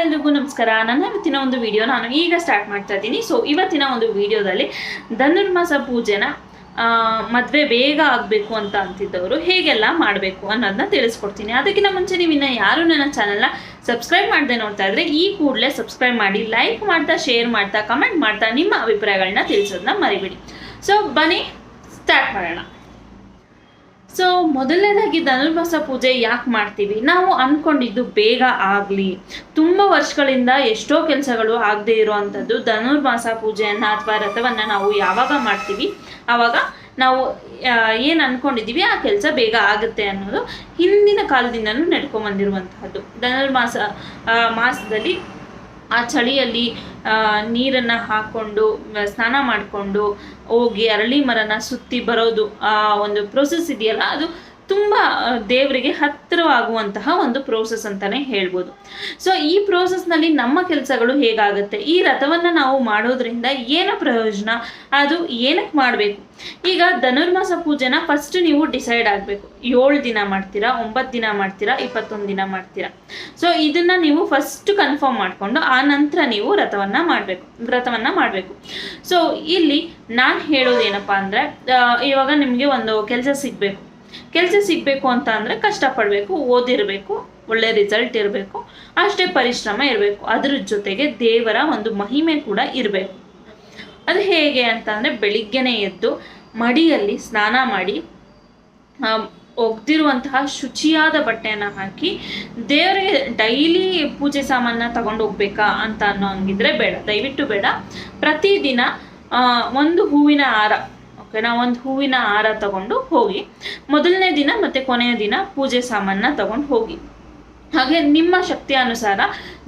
ಎಲ್ರಿಗೂ ನಮಸ್ಕಾರ. ನನ್ನ ಇವತ್ತಿನ ಒಂದು ವಿಡಿಯೋ ನಾನು ಈಗ ಸ್ಟಾರ್ಟ್ ಮಾಡ್ತಾ ಇದ್ದೀನಿ. ಸೊ ಇವತ್ತಿನ ಒಂದು ವಿಡಿಯೋದಲ್ಲಿ ಧನುರ್ಮಾಸ ಪೂಜೆನ ಮದುವೆ ಬೇಗ ಆಗಬೇಕು ಅಂತ ಅಂತಿದ್ದವರು ಹೇಗೆಲ್ಲ ಮಾಡಬೇಕು ಅನ್ನೋದನ್ನ ತಿಳಿಸ್ಕೊಡ್ತೀನಿ. ಅದಕ್ಕಿಂತ ಮುಂಚೆ ನೀವು ಇನ್ನು ಯಾರು ನನ್ನ ಚಾನಲ್ನ ಸಬ್ಸ್ಕ್ರೈಬ್ ಮಾಡದೆ ನೋಡ್ತಾ ಇದ್ರೆ ಈ ಕೂಡಲೇ ಸಬ್ಸ್ಕ್ರೈಬ್ ಮಾಡಿ ಲೈಕ್ ಮಾಡ್ತಾ ಶೇರ್ ಮಾಡ್ತಾ ಕಮೆಂಟ್ ಮಾಡ್ತಾ ನಿಮ್ಮ ಅಭಿಪ್ರಾಯಗಳನ್ನ ತಿಳಿಸೋದನ್ನ ಮರಿಬೇಡಿ. ಸೊ ಬನ್ನಿ ಸ್ಟಾರ್ಟ್ ಮಾಡೋಣ. ಸೊ ಮೊದಲನೇದಾಗಿ ಧನುರ್ಮಾಸ ಪೂಜೆ ಯಾಕೆ ಮಾಡ್ತೀವಿ? ನಾವು ಅಂದ್ಕೊಂಡಿದ್ದು ಬೇಗ ಆಗಲಿ. ತುಂಬ ವರ್ಷಗಳಿಂದ ಎಷ್ಟೋ ಕೆಲಸಗಳು ಆಗದೆ ಇರುವಂಥದ್ದು ಧನುರ್ಮಾಸ ಪೂಜೆಯನ್ನು ಅಥವಾ ರಥವನ್ನು ನಾವು ಯಾವಾಗ ಮಾಡ್ತೀವಿ? ಆವಾಗ ನಾವು ಏನು ಅಂದ್ಕೊಂಡಿದ್ದೀವಿ ಆ ಕೆಲಸ ಬೇಗ ಆಗುತ್ತೆ ಅನ್ನೋದು ಹಿಂದಿನ ಕಾಲದಿಂದನೂ ನಡ್ಕೊಂಬಂದಿರುವಂತಹದ್ದು. ಧನುರ್ಮಾಸ ಮಾಸದಲ್ಲಿ ಆ ಚಳಿಯಲ್ಲಿ ನೀರನ್ನು ಹಾಕ್ಕೊಂಡು ಸ್ನಾನ ಮಾಡಿಕೊಂಡು ಹೋಗಿ ಅರಳಿ ಮರನ ಸುತ್ತಿ ಬರೋದು ಆ ಒಂದು ಪ್ರೋಸೆಸ್ ಇದೆಯಲ್ಲ? ಅದು ತುಂಬ ದೇವರಿಗೆ ಹತ್ತಿರವಾಗುವಂತಹ ಒಂದು ಪ್ರೋಸೆಸ್ ಅಂತಲೇ ಹೇಳ್ಬೋದು. ಸೊ ಈ ಪ್ರೋಸೆಸ್ನಲ್ಲಿ ನಮ್ಮ ಕೆಲಸಗಳು ಹೇಗಾಗುತ್ತೆ? ಈ ರಥವನ್ನು ನಾವು ಮಾಡೋದ್ರಿಂದ ಏನು ಪ್ರಯೋಜನ? ಅದು ಏನಕ್ಕೆ ಮಾಡಬೇಕು? ಈಗ ಧನುರ್ಮಾಸ ಪೂಜೆನ ಫಸ್ಟ್ ನೀವು ಡಿಸೈಡ್ ಆಗಬೇಕು. ಏಳು ದಿನ ಮಾಡ್ತೀರಾ, ಒಂಬತ್ತು ದಿನ ಮಾಡ್ತೀರಾ, ಇಪ್ಪತ್ತೊಂದು ದಿನ ಮಾಡ್ತೀರಾ? ಸೊ ಇದನ್ನ ನೀವು ಫಸ್ಟ್ ಕನ್ಫರ್ಮ್ ಮಾಡಿಕೊಂಡು, ಆ ನಂತರ ನೀವು ರಥವನ್ನ ಮಾಡಬೇಕು ವ್ರತವನ್ನು ಮಾಡಬೇಕು. ಸೊ ಇಲ್ಲಿ ನಾನು ಹೇಳೋದು ಏನಪ್ಪಾ ಅಂದ್ರೆ ಇವಾಗ ನಿಮಗೆ ಒಂದು ಕೆಲಸ ಸಿಗಬೇಕು. ಕೆಲಸ ಸಿಗಬೇಕು ಅಂತ ಅಂದರೆ ಕಷ್ಟಪಡಬೇಕು, ಓದಿರಬೇಕು, ಒಳ್ಳೆ ರಿಸಲ್ಟ್ ಇರಬೇಕು, ಅಷ್ಟೇ ಪರಿಶ್ರಮ ಇರಬೇಕು. ಅದ್ರ ಜೊತೆಗೆ ದೇವರ ಒಂದು ಮಹಿಮೆ ಕೂಡ ಇರಬೇಕು. ಅದು ಹೇಗೆ ಅಂತ ಅಂದರೆ ಬೆಳಿಗ್ಗೆನೇ ಎದ್ದು ಮಡಿಯಲ್ಲಿ ಸ್ನಾನ ಮಾಡಿ ಒಗ್ದಿರುವಂತಹ ಶುಚಿಯಾದ ಬಟ್ಟೆಯನ್ನು ಹಾಕಿ ದೇವರಿಗೆ ಡೈಲಿ ಪೂಜೆ ಸಾಮಾನ ತಗೊಂಡು ಹೋಗ್ಬೇಕಾ ಅಂತ ಅನ್ನೋ ಹಂಗಿದ್ರೆ ಬೇಡ. ದಯವಿಟ್ಟು ಬೇಡ. ಪ್ರತಿದಿನ ಒಂದು ಹೂವಿನ ಹಾರ ಓಕೆನಾ ಒಂದು ಹೂವಿನ ಹಾರ ತಗೊಂಡು ಹೋಗಿ, ಮೊದಲನೇ ದಿನ ಮತ್ತು ಕೊನೆಯ ದಿನ ಪೂಜೆ ಸಾಮಾನ ತಗೊಂಡು ಹೋಗಿ. ಹಾಗೆ ನಿಮ್ಮ ಶಕ್ತಿ ಅನುಸಾರ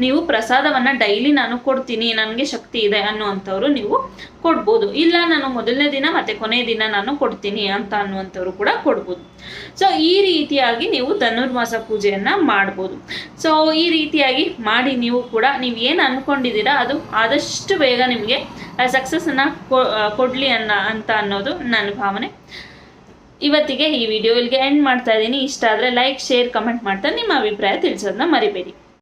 ನೀವು ಪ್ರಸಾದವನ್ನ ಡೈಲಿ ನಾನು ಕೊಡ್ತೀನಿ, ನನಗೆ ಶಕ್ತಿ ಇದೆ ಅನ್ನುವಂಥವ್ರು ನೀವು ಕೊಡ್ಬೋದು. ಇಲ್ಲ, ನಾನು ಮೊದಲನೇ ದಿನ ಮತ್ತೆ ಕೊನೆ ದಿನ ನಾನು ಕೊಡ್ತೀನಿ ಅಂತ ಅನ್ನುವಂಥವ್ರು ಕೂಡ ಕೊಡ್ಬೋದು. ಸೊ ಈ ರೀತಿಯಾಗಿ ನೀವು ಧನುರ್ಮಾಸ ಪೂಜೆಯನ್ನ ಮಾಡ್ಬೋದು. ಸೊ ಈ ರೀತಿಯಾಗಿ ಮಾಡಿ ನೀವು ಕೂಡ ನೀವು ಏನು ಅನ್ಕೊಂಡಿದ್ದೀರಾ ಅದು ಆದಷ್ಟು ಬೇಗ ನಿಮಗೆ ಸಕ್ಸಸ್ಸನ್ನು ಕೊಡಲಿ ಅನ್ನ ಅಂತ ಅನ್ನೋದು ನನ್ನ ಭಾವನೆ. ಇವತ್ತಿಗೆ ಈ ವಿಡಿಯೋ ಇಲ್ಲಿಗೆ ಎಂಡ್ ಮಾಡ್ತಾ ಇದ್ದೀನಿ. ಇಷ್ಟ ಆದರೆ ಲೈಕ್ ಶೇರ್ ಕಮೆಂಟ್ ಮಾಡ್ತಾ ನಿಮ್ಮ ಅಭಿಪ್ರಾಯ ತಿಳಿಸೋದನ್ನ ಮರಿಬೇಡಿ.